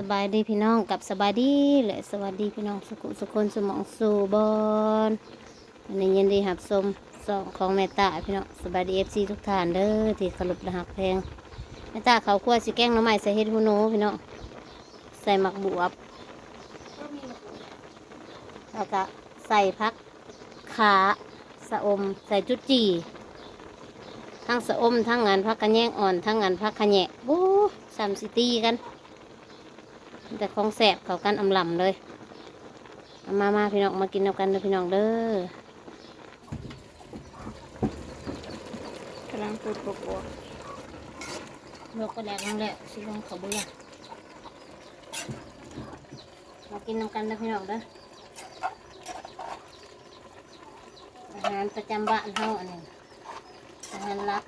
สบายดีพี่น้องกับสบายดีและสวัสดีพี่น้องสุขุสุคนสมองสู่บอนวันนี้ยินดีหับสมสองของแม่ตาพี่น้องสบายดีเอฟซีทุกท่านเด้อที่เคาระหักแพงแม่ตาเขาคั่วสิแกงน้ำใหม่ใส่เห็ดหูหนูพี่น้องใส่หมักบวบแล้วก็ใส่พักขาสะอมใส่จุดจีทั้งสะอมทั้งงานพักกระแยงอ่อนทั้งงานพักขะแยะบู๊สามสิตีกัน แต่ของแสบเขากันอำลำเลยเอามามาพี่น้องมากินน้ำกันเด้อพี่น้องเด้อกำลังพูดบวกลวกก็แดกนั่นแหละชิลองเขาเบื่อมากินน้ำกันเด้อพี่น้องเด้ออาหารประจำบ้านเฮาอันนี้อาหารหลัก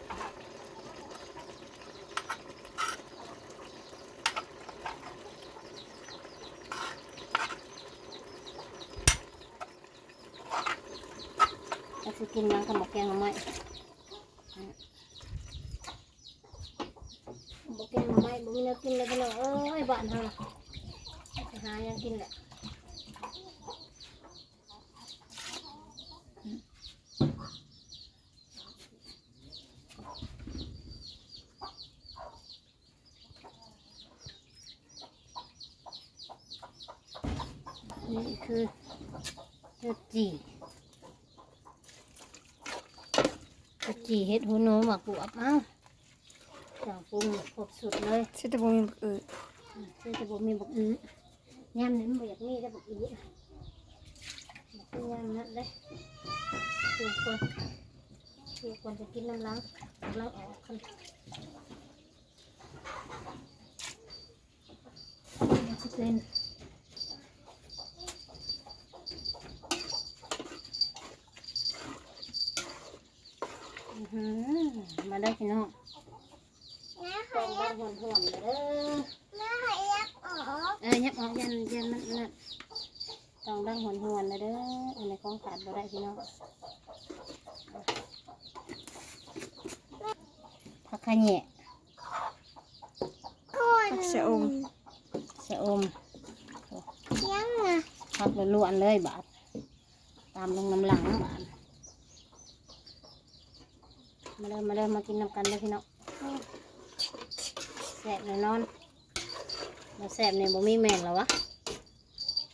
กินน้ำกับหมกแกงหน่อไม้บกินมาไม่บุมีแนวกินเลยพี่น้องเอ้ยบ้านเฮาน่ะไปหายังกินแหละนี่คือเห็ดจีเห็ด จีเห็ดหูหนูหมักบวบเอ้าจังปรุงครบสุดเลยๆสิตะบงมีบักอืดซึ่งจะบอกมีบอกอื้อยำนี่มันบ่อยากมีได้บอกอื้อบอกคือยำนั่นเลยคือคนคือคนจะกินน้ำล้างน้ำล้างออกคันนี่สิเป็นอื้อหือ มาได้พี่น้องต้องบ้างหวนหวนๆเลยเด้อแม่ให้ยักออกเออยับออกยันยันมันนั่นต้องบ้างหวนหวนๆเลยเด้ออันนี้ของขาดบ่ได้พี่น้องผักขะแหน่ก่อนเสียอมชะอมยังอะผักล้วนๆเลยบาทตามลงน้ำหลังบาท มาเริ่มาเริ่มากินน้ำกันเลยพี่น้องแสบแน่นอนมาแสบเนี่ยบ่มีแมงแล้ววะ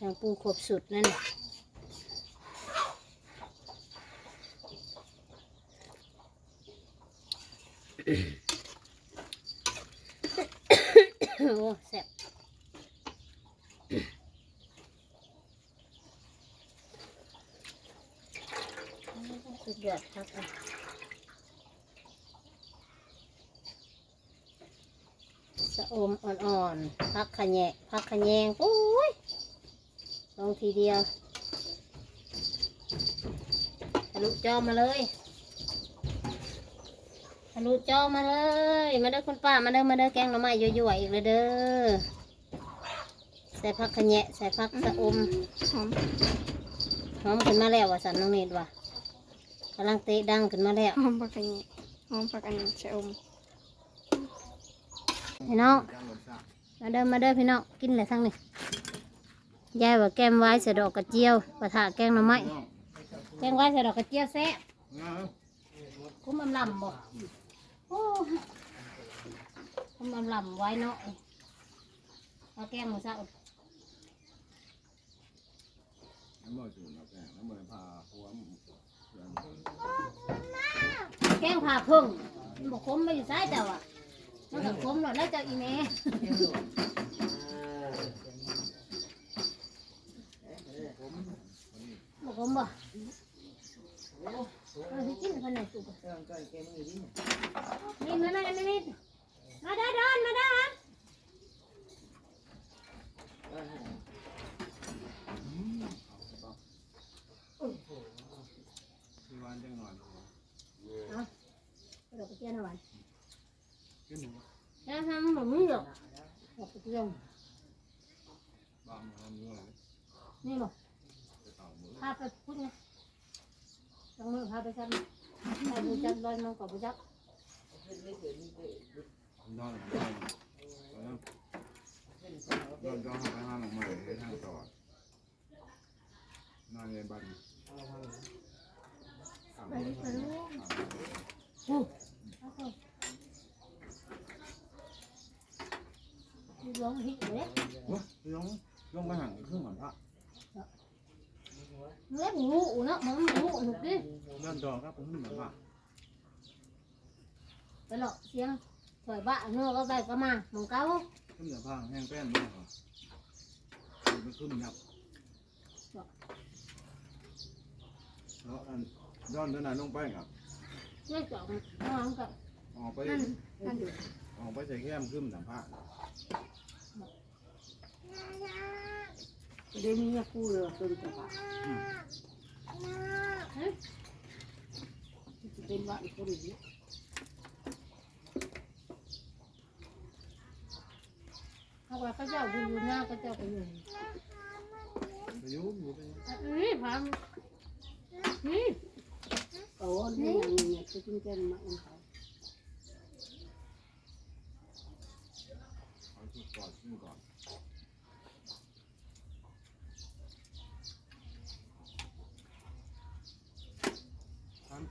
ยังปรุงครบสุดนั่นแหละ โอ้แซ่บสุดยอดครับอะ สะอมอ่อนๆพักขะแยะพักขะแยงโอ้ยลองทีเดียวทะลุจอมาเลยทะลุจอมาเลย มาเด้อคุณป้า มาเด้อมาเด้อแกงหน่อไม้ยั่วๆอีกเลยเด้อ ใส่ผักขะแยะใส่ผักสะอมหอมหอมขึ้นมาแล้วว่ะสันน้องเนตรว่ะกำลังเตะดังขึ้นมาแล้วหอมผักอันนี้หอมผักอันนี้เสียอม พี่น้องมาเด้อมาเด้อพี่น้องกินอะไรทั้งนี้ยายว่าแกมไว้ใส่ดอกกระเจียวปะทะแกงหน่อไม้แกงไว้ใส่ดอกกระเจียวแซ่บคุ้มอำลำบ่โอ้คุ้มอำลำไว้เนาะเอาแกงหมูสับแกน้ำมันพาหัวหมูแกงผ่าพึ่งบอกคมไม่อยู่ซ้ายเจ้าอะ มันก็คมหลอดแล้วจะอีแม่บอกคมบ่เอกินคนไหนสุกนี่มามามานี่มาด้อเดินมาด้อฮะ ที่วันจังหน่อย ดอกกระเจียวหน่อย ขึ้นหนึ่ง แล้วทำแบบนี้หรอก ดอกกระเจียวบางทำเนื้อเลยนี่บ่ไปเต่ามือพาไปพูดไงลองมือพาไปกันไปบูจักลอยมังกรบูจักนอนนอนเราจะหาไปหาหนังใหม่ให้ทางต่อนอนในบันไปดิไปลูก ร้องหิวเลยโอ้ยลงลงไปหันครึ่งเหมือนพระเล็บงูเนาะมันงูหนุกดิเลื่อนจอครับผมเหมือนพระไปหลอกเสียงถอยบ้าเนื้อก็ไปก็มาหมองเก้าขึ้นเหนือพางแห้งแป้นมากครับมันขึ้นยับแล้วอันย้อนด้านไหนลงไปครับเลือดจ่องน้องกับออกไปนั่นนั่นออกไปใส่แก้มขึ้นสัมภา เดี๋ยวนี้กูเลยเป็นจังหวะจะเป็นว่าอีกคนนี้เขาว่าเขาเจ้าดูอยู่หน้าเขาเจ้าไปอยู่ไปอยุ่อยู่ไปนี่พามนี่โอ้นี่อย่างนี้จะกินแกงมาเองเขาเอาชุดก่อนขึ้นก่อน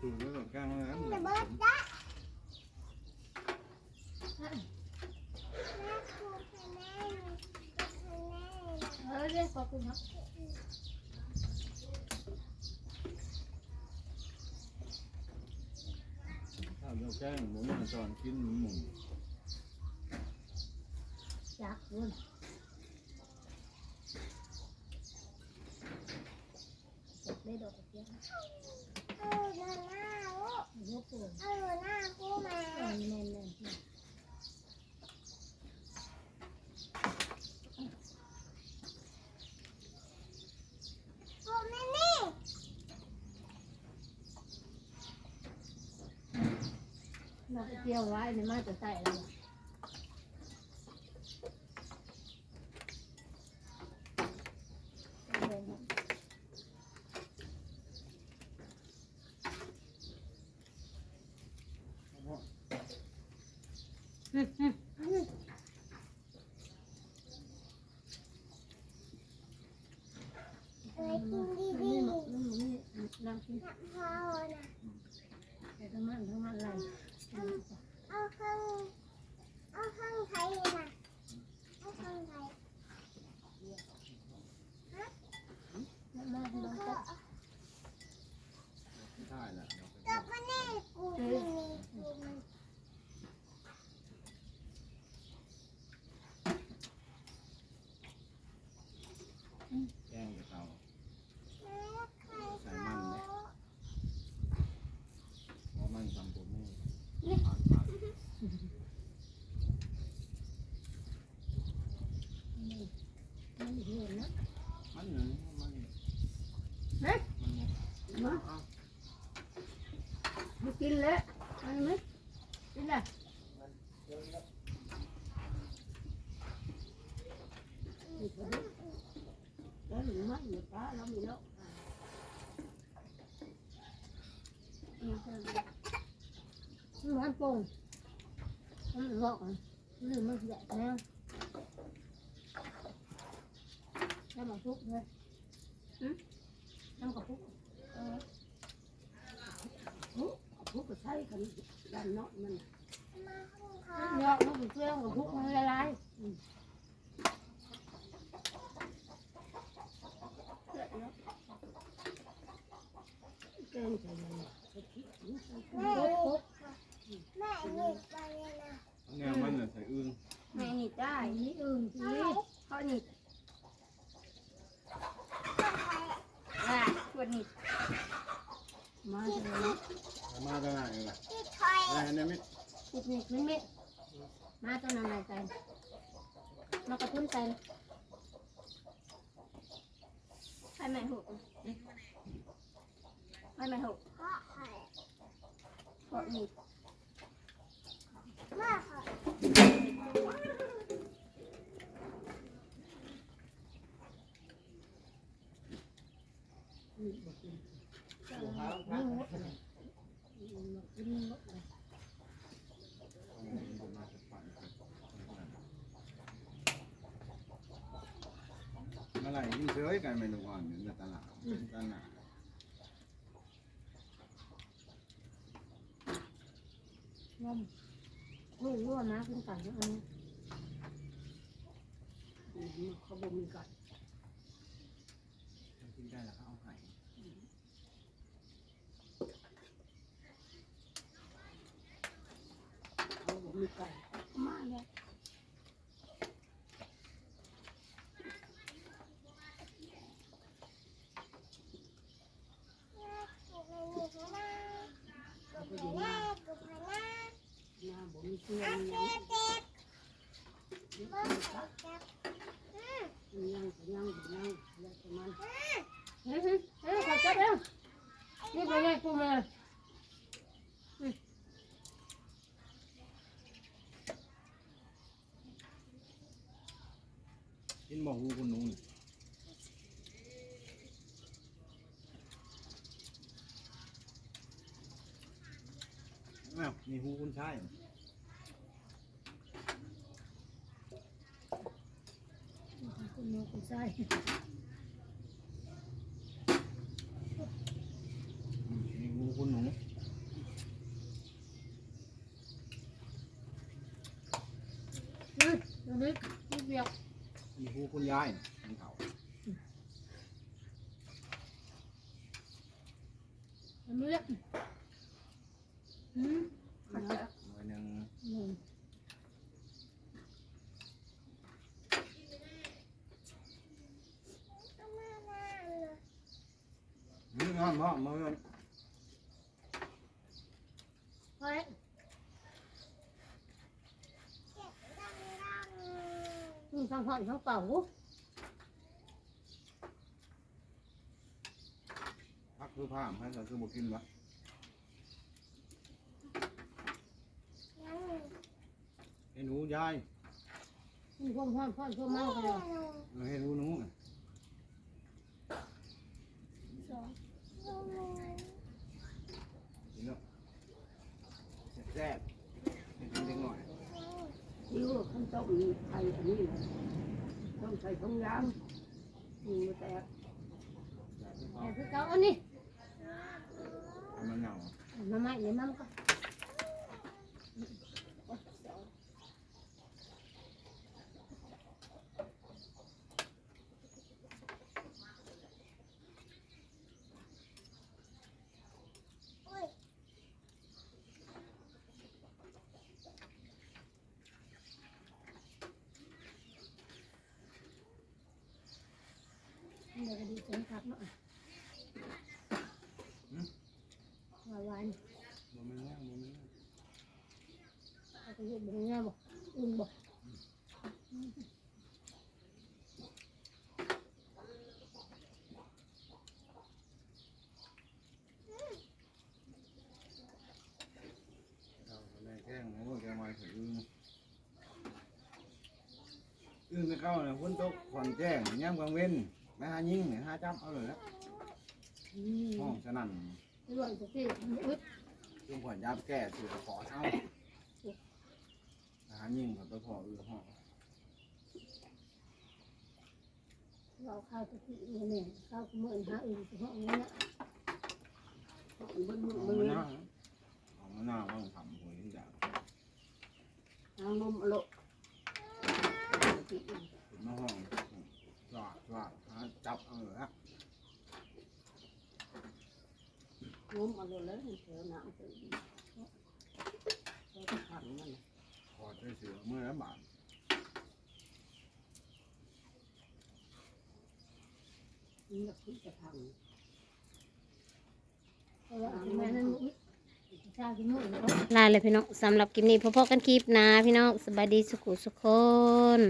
ทำตูดไว้ก่อนกลางเลยนะเออเรี ยกขอบคุณครับข้าวเดียวแกงหมูมันจอนกินหมูหมูจักคุณได้ดอกกระเทียมลูกปูนแน่นแน่นแน่นเราเกี่ยวไว้ในมาจะใส่เลยนี่หม กนี่นี่น้ำกินแต่ทั้งมันทั้งมันอะไร เอาข้างเอาข้างไทยนะเอาข้างไทย น้ำมันน้ำก็ ได้แหละเราไป จับมันแน่กูนี่กูมัน แกงกับเขา แม่ใคร ใส่ เขา มันเลยเพราะมันทำตัวไม่ผ่านผ่าน มันเห็นนะ มันหนึ่งมัน เฮ้ย มัน มา เอา ไม่กินแล้ว มันไหมกินอะไร นี่คนนี้แล้วหรือไม่ หรือป้าเราไม่รู้มันโป่งมันหลอกหรือมันแดดแน่แล้วมันทุ กเลยน้ำกับทุกพวกก็ใช้กันดันเนาะมันมาข้างเขาเยอะมันเลยใส่อึ่งแม่หนิดไปนี่อึ่งแม่นี่ได้นี่อื่นทีเขานี่างไทยอะขวดนี่มาเลยมาได้ไงล่ะที่ไทยอะไรเนี่ยมิติดนี่มันไม่มาต้นอะไรกันมากระตุ้นกันให้แม่หุ ให้แม่หุก็ไทยขวดนี่มาค่ะมาจะปั่นกันเมื่อไหร่ยิ่งเฉยกันไม่รู้อ่อนอยู่ในตลาดตลาด งมลูกรั่วมาขึ้นกันอันนี้เขาบ่มีกันกินได้แล้วเขาเอาไข่เขาบ่มีกันมาเลย กูพนากูพนา หน้าบ่มีเสื้อ เอา มี เจ็บเจ็บ หยัง บ่เจ็บเจ็บอืม มีหยังก็ยังบ่ยังแล้วแต่มัน เฮ้ยเฮ้ยเฮ้ยขอจับเร็วนี่เป็นไงกูมา กิน บ่หูคุณหนูนี่แม่มีหูคุณชายคุณมือคุณใส่มีหูคุณหนูเฮ้ยตรงนี้นี่เบียก มีหูคุณยายมันเขาอันนี้เล็กอืมหน่อยหนึ่งหนึ่งเอามาหน้าเลยนี่งอนพ่อมาเงิน เฮ้ย เจ็บดังดัง มึงฟังหอนฟังเป่าหูพักคือผ้าให้ก็คือบ่กินวะยังให้หนูยายมึงฟังหอนฟังฟังเมากันเลยเออให้หนูหนูน่ะสองกินแล้วแซ่บๆให้กินเล็กหน่อยนี่ว่าขั้นต้มนี่ไข่อันนี้นะต้องใส่ถุงยางนี่มาแต่แต่คือเก่าอันนี้ให้มั นเหงามาใหม่เลยมั่ง เดี๋ยวก็ดีจังครับเนาะหวานบ่แม่นแน่บ่แม่นแน่เอาไปเห็ดเป็นไงบ่อุ่นบ่เอาแม่แกล้งโอ้แกมาถืออึ้งอึ้งไปเข้าเนี่ยฝนตกขอนแจ้งย่ำกลางเว้น ไปหายิงเนี่ยหาจับเอาเลยแล้วอืมห้องสนั่นอร่อยจังสิอึดจุ่มขอนยับแก้สื่อขอเอาหายิงกับตัวพอเอือห้องเราข้าวตะกี้เนี่ยข้าวขมือนหาอื่นสิห้องนี้เนี่ยเบิ้ลมือเอามือมาหน้าเอามาหน้าว่างทำหวยอย่างทางลมอโลถึงมาห้องจอดจอดหา จับเอาเลยละลมอโลแล้วเสือหนังเสือแล้วก็ขังมันขอดได้เสือเมื่อละบาทนี่ก็คือจะทำแม่นั่นอึดชาขี้มือลาเลยพี่น้องสำหรับคลิปนี้พอๆกันคลิปนะพี่น้องสบายดีสุขุสุขคน